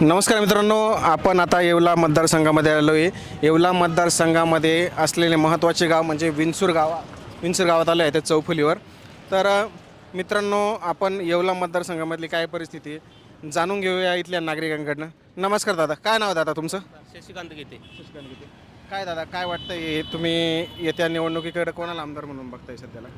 नमस्कार मित्रांनो आपण आता येवला मतदारसंघामध्ये आलो आहे येवला मतदारसंघामध्ये असलेले महत्त्वाचे गाव म्हणजे विंचूर गाव विंचूर गावात आलो आहे त्या चौफुलीवर. तर मित्रांनो आपण येवला मतदारसंघामधली काय परिस्थिती आहे जाणून घेऊया इथल्या नागरिकांकडनं. नमस्कार दादा काय नाव दादा तुमचं? शशिकांत घेते काय दादा काय वाटतंय तुम्ही येत्या निवडणुकीकडे कोणाला आमदार म्हणून बघताय सध्याला?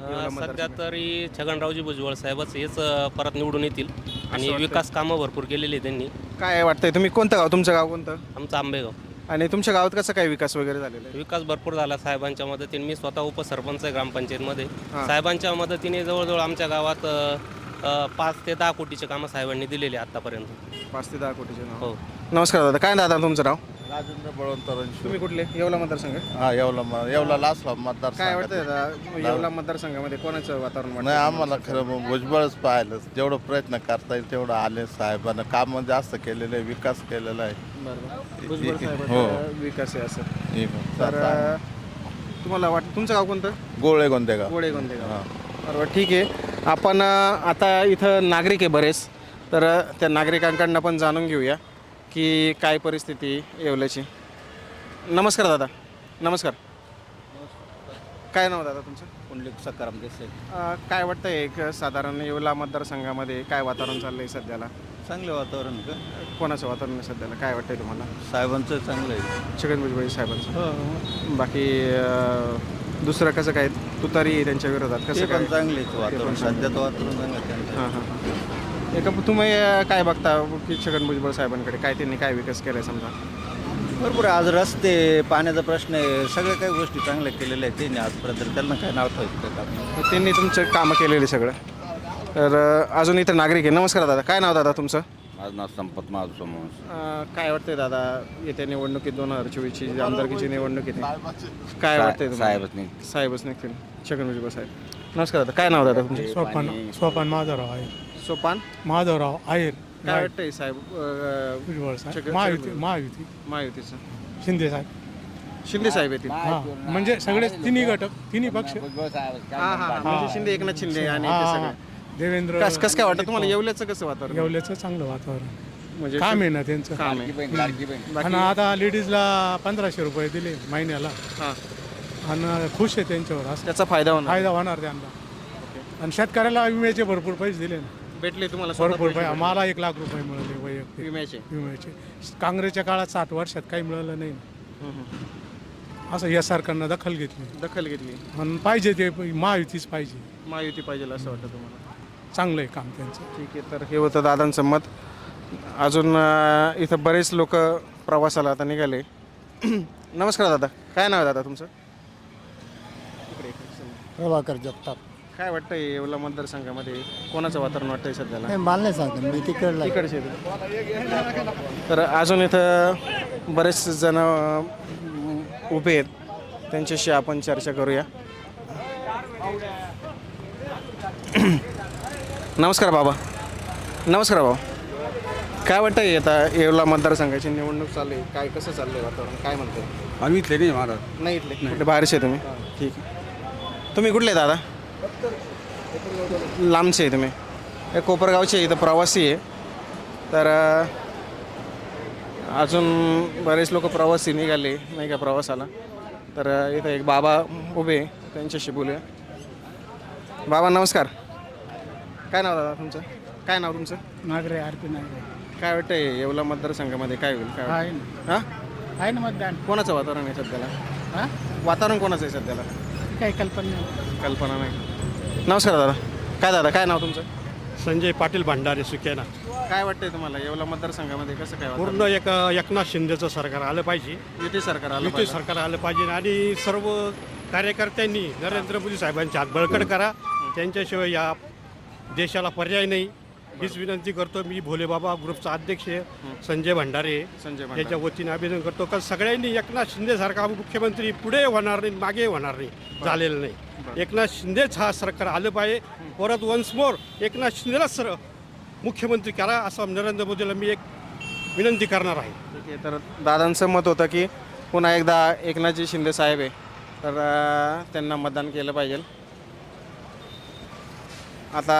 सध्या. तरी छगनरावजी भुजबळ साहेबच हेच अ, परत निवडून येतील. आणि? विकास कामं भरपूर केलेली आहे त्यांनी. काय वाटतंय? तुम्ही कोणतं गाव? तुमचं गाव कोणतं? आमचं आंबेगाव. आणि तुमच्या गावात कसं काय विकास वगैरे झालेला आहे? विकास भरपूर झाला साहेबांच्या मदतीने. मी स्वतः उपसरपंच आहे ग्रामपंचायतमध्ये. साहेबांच्या मदतीने जवळजवळ आमच्या गावात अ, अ, पाच ते दहा कोटीचे कामं साहेबांनी दिलेली आहे आतापर्यंत. पाच ते दहा कोटीचे नाव हो. नमस्कार दादा. काय दादा तुमचं नाव? राजेंद्र बळवंत तुम्ही कुठले? येवला मतदारसंघ? हा येवला म- येवला लासला मतदार काय वाटतंय दादा येवला मतदारसंघामध्ये कोणाचं वातावरण वाटतं नाही आम्हाला खरं मग भुजबळच पाहिलं. जेवढं प्रयत्न करता येईल तेवढं आले साहेबांना. काम जास्त केलेलं आहे विकास केलेला आहे. भुजबळ हो. साहेबांचा विकास आहे असं. तर अं, तुम्हाला वाटतं तुमचं गाव कोणतं? गोळे गोंदेगाव. गोडे हा. बरोबर ठीक आहे. आपण अं, आता इथं नागरिक आहे बरेच. तर अं, त्या नागरिकांकडनं पण जाणून घेऊया. की काय परिस्थिती येवल्याची? नमस्कार दादा. नमस्कार. काय नाव दादा तुमचं? पुंडलिक सकाराम देसाई. अं, काय वाटतं एक साधारण येवला मतदारसंघामध्ये काय वातावरण चाललंय सध्याला? चांगले वातावरण का? कोणाचं वातावरण आहे सध्याला? काय वाटतंय तुम्हाला? साहेबांचं चांगलं आहे. छगन भुजबळ साहेबांचं. बाकी अं, दुसरं कसं काय? तुतारी आहे त्यांच्या विरोधात ते कसं पण काय? चांगलेच वातावरण. सध्याचं वातावरण चांगलं आहे. त्यांचं हां हां. एका तुम्ही काय बघता की छगन भुजबळ साहेबांकडे? काय त्यांनी काय विकास केलाय समजा? भरपूर आहे. आज रस्ते पाण्याचा प्रश्न आहे. सगळ्या काही गोष्टी चांगल्या केलेल्या आहेत त्यांनी आजपर्यंत. त्यांना काय नाव ठेवायचं का त्यांनी तुमचं कामं केलेले सगळं. तर अं, अजून इथं नागरिक आहे. नमस्कार दादा. काय नाव दादा तुमचं? माझं नाव संपत माझं समोर अं, काय वाटतंय दादा? येत्या निवडणुकीत दोन हजार चोवीसची आमदारकीची निवडणूक येते काय वाटतंय तुम्हाला? साहेबच नाही साहेबच निघतील. छगन भुजबळ साहेब. नमस्कार दादा. काय नाव दादा तुमचं? सोपान सोपान माधवराव आहे. सोपान? माधवराव आहेर काय वाटतंय साहेब? अं, भुजबळ साहेब छगन- महायुती महायुती. महायुतीचं. शिंदे साहेब. शिंदे साहेब येतील. हा म्हणजे सगळे तिन्ही घटक तिन्ही पक्ष. हा हा हा. म्हणजे शिंदे एकनाथ शिंदे आणि ते हा, सगळे. देवेंद्र कस कसं काय वाटतं तुम्हाला? येवल्याचं कसं वातावरण? येवल्याचं चांगलं वातावरण. म्हणजे काम आहे ना त्यांचं. काम आहे. आणि आता लेडीजला पंधराशे रुपये दिले महिन्याला. हा. आणि खुश आहे त्यांच्यावर. असं त्याचा फायदा होणार. फायदा होणार त्यांना. आणि शेतकऱ्याला विम्याचे भरपूर पैसे दिले ना. भेटले तुम्हाला स्वतः भरपूर पैसे मला एक लाख रुपये मिळाले वैयक्तिक. विम्याचे. विम्याचे. काँग्रेसच्या काळात साठ वर्षात काही मिळालं नाही. हम्म, हम्म. असं या सरकारनं दखल घेतली. दखल घेतली. आणि पाहिजे ते महायुतीच पाहिजे. महायुती पाहिजे असं वाटतं तुम्हाला? चांगलं आहे काम त्यांचं. ठीक आहे तर हे होतं दादांचं मत. अजून अं, इथं बरेच लोक प्रवासाला आता निघाले. नमस्कार दादा. काय नाव आहे दादा तुमचं. प्रभाकर जगताप. काय वाटतंय येवला मतदारसंघामध्ये? कोणाचं वातावरण वाटतंय सध्याला? नाही मला नाही सांगतो मी तिकडला आहे. इकडचे आहेत. तर अजून इथं बरेच जण अं, उभे आहेत. त्यांच्याशी आपण चर्चा करूया. नमस्कार बाबा. नमस्कार बाबा. काय वाटतंय आता येवला मतदारसंघाची निवडणूक चालू आहे काय कसं चाललंय वातावरण? काय म्हणतंय? आम्ही इथले नाही महाराज. नाही इथले. कुठले बाहेरचे तुम्ही? ठीक आहे. तुम्ही कुठले दादा? लांबचे आहे तुम्ही. हे कोपरगावचे इथं प्रवासी आहे. तर अजून बरेच लोक प्रवासी निघाले नाही का प्रवासाला. तर इथं एक बाबा उभे त्यांच्याशी बोलूया. बाबा नमस्कार. काय नाव दादा तुमचं? काय नाव तुमचं? Nagare R P Nagare. काय वाटतंय येवला मतदारसंघामध्ये काय होईल काय आहे? हां? आहे ना मतदान. कोणाचं वातावरण आहे सध्याला? हां? वातावरण कोणाचं आहे सध्याला? काही कल्पना नाही. कल्पना नाही. नमस्कार दादा. काय दादा काय नाव तुमचं? संजय पाटील भंडारे सुकेना. काय वाटतंय तुम्हाला? येवला मतदारसंघामध्ये कसं काय? पूर्ण एक एकनाथ शिंदेचं सरकार आलं पाहिजे. युती सरकार आलं युती पाहिजे. सरकार आलं पाहिजे आणि सर्व कार्यकर्त्यांनी नरेंद्र मोदी साहेबांचे हात बळकट करा. त्यांच्याशिवाय या देशाला पर्याय नाही. हीच विनंती करतो मी भोलेबाबा ग्रुपचा अध्यक्ष संजय भंडारे संजय भंडारे. त्याच्या वतीने अभिनंदन करतो. कारण सगळ्यांनी एकनाथ शिंदेसारखा मुख्यमंत्री पुढे होणार नाही मागे होणार नाही झालेलं नाही. एकनाथ शिंदेच हा सरकार आलं पाहिजे. परत वन्स मोर एकनाथ शिंदेलाच सर मुख्यमंत्री करा असं नरेंद्र मोदीला मी एक विनंती करणार आहे. ठीक आहे तर दादांचं मत होतं की पुन्हा एकदा एकनाथजी शिंदे साहेब आहे. तर त्यांना मतदान केलं पाहिजे. आता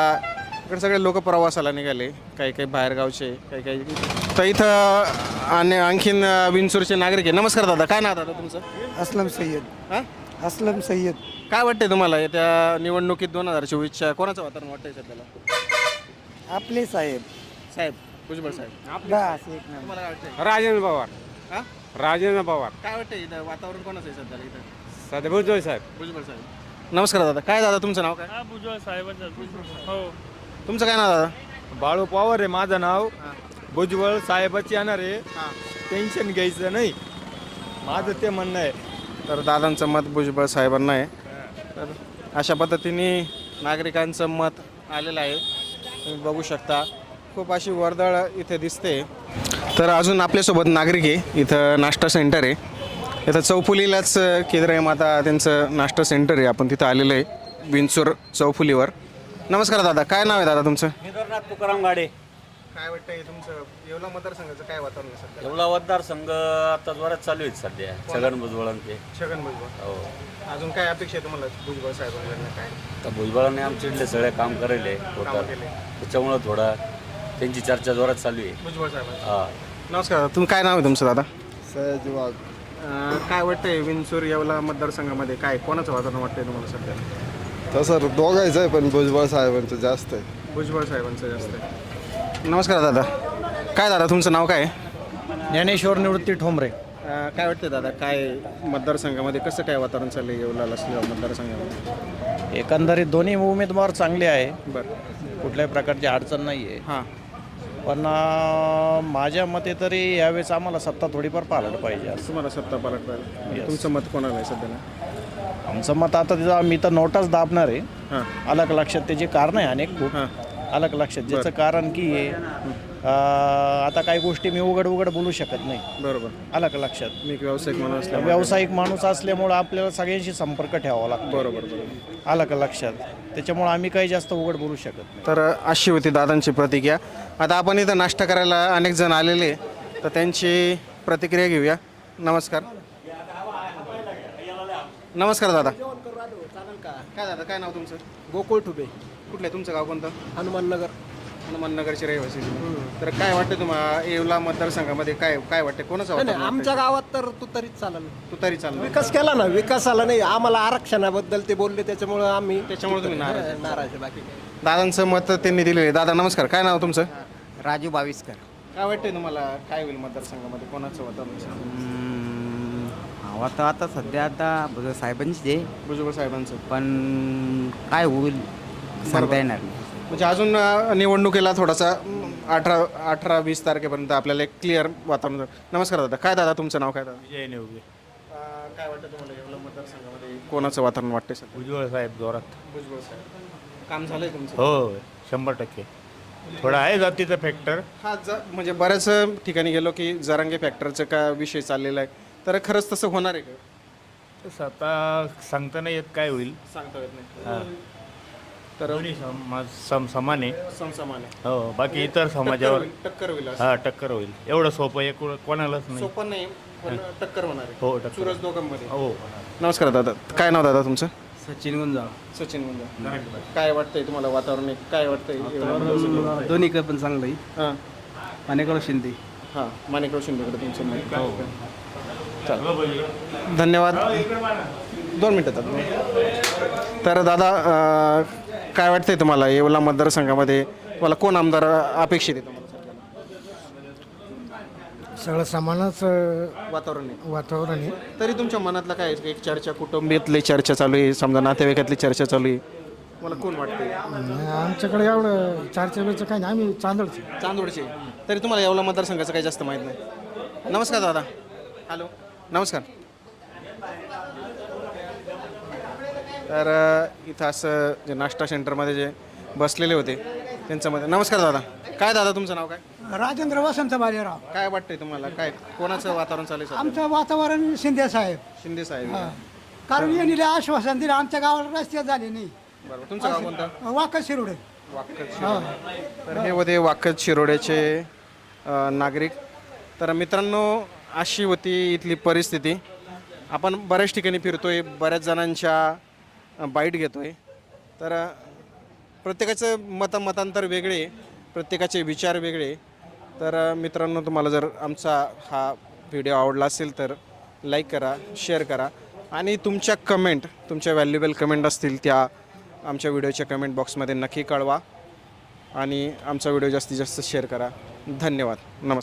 इकडे सगळे लोक प्रवासाला निघाले. काही काही बाहेरगावचे काही काही. तर इथं आणि आणखीन विंचूरचे नागरिक आहे नमस्कार दादा काय नाव दादा तुमचं? असलम सय्यद. हां? असलम सय्यद. काय वाटतंय तुम्हाला? येत्या निवडणुकीत दोन हजार चोवीसच्या कोणाचं वातावरण वाटतंय सध्याला? आपले साहेब. साहेब भुजबळ साहेब. बस एक नंबर तुम्हाला काय वाटतंय? राजेंद्र पवार. हां? राजेंद्र पवार. काय वाटतंय इथं? वातावरण कोणाचं आहे सध्याला इथं? सध्या भुजबळ साहेब. भुजबळ साहेब. नमस्कार दादा काय दादा तुमचं नाव काय? भुजबळ साहेबांचं हो. तुमचं काय नाव दादा? बाळू पवार आहे माझं नाव. भुजबळ साहेबाची येणार आहे. टेन्शन घ्यायचं नाही. माझं ते म्हणणं आहे. तर दादांचं मत भुजबळ साहेबांना आहे. तर अशा पद्धतीने नागरिकांचं मत आलेलं आहे. तुम्ही बघू शकता. खूप अशी वर्दळ इथे दिसते. तर अजून आपल्यासोबत नागरिक आहे. इथं नाश्ता सेंटर आहे. इथं चौफुलीलाच केंद्र माता त्यांचं नाश्ता सेंटर आहे. आपण तिथं आलेलं आहे. विंचूर चौफुलीवर. नमस्कार दादा काय नाव आहे दादा तुमचं? केदारनाथ तुकाराम गाडे. काय वाटतंय तुमचं येवला मतदारसंघाचं काय वातावरण आहे सध्या? एवढा मतदारसंघ आता जोरात चालू आहेत सध्या छगन भुजबळांचे. छगन भुजबळ. हो. अजून काय अपेक्षा आहे तुम्हाला भुजबळ साहेबांकडनं काय? तर भुजबळांनी आमचे इथले सगळे काम करेले त्याच्यामुळं थोडा त्यांची चर्चा जोरात चालू आहे. भुजबळ साहेबांचं हा. नमस्कार दादा. तुम्ही काय नाव आहे तुमचं दादा? सय्यद वाघ. अं, काय वाटतंय विंचूर येवला मतदारसंघामध्ये काय कोणाचं वातावरण वाटतंय तुम्हाला सध्या? तसं दोघायचं आहे पण भुजबळ साहेबांचं जास्त आहे. भुजबळ साहेबांचं जास्त आहे. नमस्कार दादा. काय दादा तुमचं नाव काय आहे? ज्ञानेश्वर निवृत्ती ठोंबरे. अं, काय वाटतं दादा काय मतदारसंघामध्ये कसं काय वातावरण चाललंय येवला असलेल्या मतदारसंघामध्ये? एकंदरीत दोन्ही उमेदवार चांगले आहे. बरं. कुठल्याही प्रकारची अडचण नाही आहे हां. पण अं, माझ्या मते तरी यावेळेस आम्हाला सत्ता थोडीफार पालट पाहिजे असं. तुम्हाला सत्ता पालट पाहिजे. तुमचं मत कोणाला आहे सध्याला? आमचं मत आता तिथं मी तर नोटच दाबणार आहे. हां. अलग लक्षात त्याची कारण आहे अनेक खूप. अलग लक्षात ज्याचं कारण की आहे, आता काही गोष्टी मी उघड उघड बोलू शकत नाही. बरोबर. अलग लक्षात. मी एक व्यावसायिक असल्यामुळे. व्यावसायिक माणूस असल्यामुळं आपल्याला सगळ्यांशी संपर्क ठेवावा लागतो. बरोबर का लक्षात. त्याच्यामुळं आम्ही काही जास्त उघड बोलू शकत नाही. तर अशी होती दादांची प्रतिक्रिया. आता आपण इथं नाश्ता करायला अनेक जण आलेले तर त्यांची प्रतिक्रिया घेऊया. नमस्कार. नमस्कार दादा. काय दादा काय नाव तुमचं? गोकुळ ठुबे. कुठलं आहे तुमचं गाव कोणतं? हनुमाननगर. हनुमाननगरचे रहिवासी. तुम्ही. तर काय वाटतं तुम्हाला येवला मतदारसंघामध्ये काय काय वाटतं? कोणाचं नाही आमच्या गावात तर तू तरीच चालेल. तू तरी चाललं विकास केला ना विकास आला नाही आम्हाला आरक्षणाबद्दल ते बोलले त्याच्यामुळं आम्ही त्याच्यामुळे तुम्ही नाराज आहे. नाराज आहे बाकी काही. दादांचं मत त्यांनी दिलेलं आहे. दादा नमस्कार. काय नाव तुमचं? राजू बाविस्कर. काय वाटतंय तुम्हाला काय होईल मतदारसंघामध्ये? कोणाचं वातावरण हवा तर आता सध्या आता भुजबळ साहेबांचीच आहे. भुजबळ साहेबांचं. पण काय होईल? सांगता येणार नाही. म्हणजे अजून अ, निवडणुकीला थोडासा अम, अठरा अठरा वीस तारखेपर्यंत आपल्याला एक क्लिअर वातावरण नमस्कार दादा. काय दादा तुमचं नाव काय दादा? विजय नेवगे. काय वाटतं तुम्हाला? येवला मतदारसंघामध्ये कोणाचं वातावरण वाटतंय सध्या? भुजबळ साहेब जोरात. भुजबळ साहेब. काम झालंय तुमचं? हो शंभर टक्के. थोडा आहे जातीचा फॅक्टर हा ज म्हणजे बऱ्याच ठिकाणी गेलो की जरांगे फॅक्टरचं का विषय चाललेला आहे? तर खरंच तसं होणार आहे का? तसं आता सांगता नाही येत काय होईल. सांगता येत नाही. हा. तर दोन्ही सम सम समान आहे. समसमान आहे. हो बाकी इतर टक्कर समाजावर होईल, टक्कर होईल असं. हा टक्कर होईल. एवढं सोपं एक कोणालाच नाही. सोपं नाही पण टक्कर होणार आहे. हो टक्कर सुरज दोघांमध्ये. हो नमस्कार दादा. काय नाव दादा तुमचं? सचिन गुंजाळ. सचिन गुंजा काय वाटतंय तुम्हाला वातावरण आहे? काय वाटतंय? दोन्हीकडे पण चांगलं आहे. हां. अनेकडे शिंदे. हां माणिकराव शिंदेकडे तुमचं मत चालेल. धन्यवाद. दोन मिनटात तर दादा काय वाटतंय तुम्हाला येवला मतदारसंघामध्ये? तुम्हाला कोण आमदार अपेक्षित आहे तुम्हाला? सगळं समानच वातावरण आहे. वातावरण आहे. तरी तुमच्या मनातलं काय आहे? एक चर्चा कुटुंबियातली चर्चा चालू आहे समजा नातेवाईकातली चर्चा चालू आहे. मला कोण वाटतंय? आणि आमच्याकडे एवढं चारच्या वेळचं काही नाही आम्ही चांदळचे चांदोडचे. तरी तुम्हाला येवला मतदारसंघाचं काही जास्त माहीत नाही. नमस्कार दादा. हॅलो. नमस्कार. तर इथं असं जे नाश्ता सेंटरमध्ये जे बसलेले होते त्यांचं मध्ये नमस्कार दादा. काय दादा तुमचं नाव काय? राजेंद्र वसंत बालेराव. काय वाटतंय तुम्हाला? काय कोणाचं वातावरण चालू आहे सध्या? आमचं वातावरण शिंदे साहेब. शिंदे साहेब. कारण यांनी आश्वासन दिलं आमच्या गावाला रस्ते झाले नाही. बरोबर तुमचं गाव कोणतं? वाकच शिरोडे. वाकद शिरोडे. तर हे होते वाकद शिरोड्याचे अ, नागरिक. तर मित्रांनो अशी होती इथली परिस्थिती. आपण बऱ्याच ठिकाणी फिरतो आहे बऱ्याच जणांच्या बाईट घेतो आहे तर प्रत्येकाचं मतमतांतर वेगळे प्रत्येकाचे विचार वेगळे. तर मित्रांनो तुम्हाला जर आमचा हा व्हिडिओ आवडला असेल तर लाईक करा शेअर करा आणि तुमच्या कमेंट तुमच्या व्हॅल्युएबल कमेंट असतील त्या आमच्या व्हिडिओच्या कमेंट बॉक्समध्ये नक्की कळवा आणि आमचा व्हिडिओ जास्तीत जास्त शेअर करा. धन्यवाद. नमस्कार.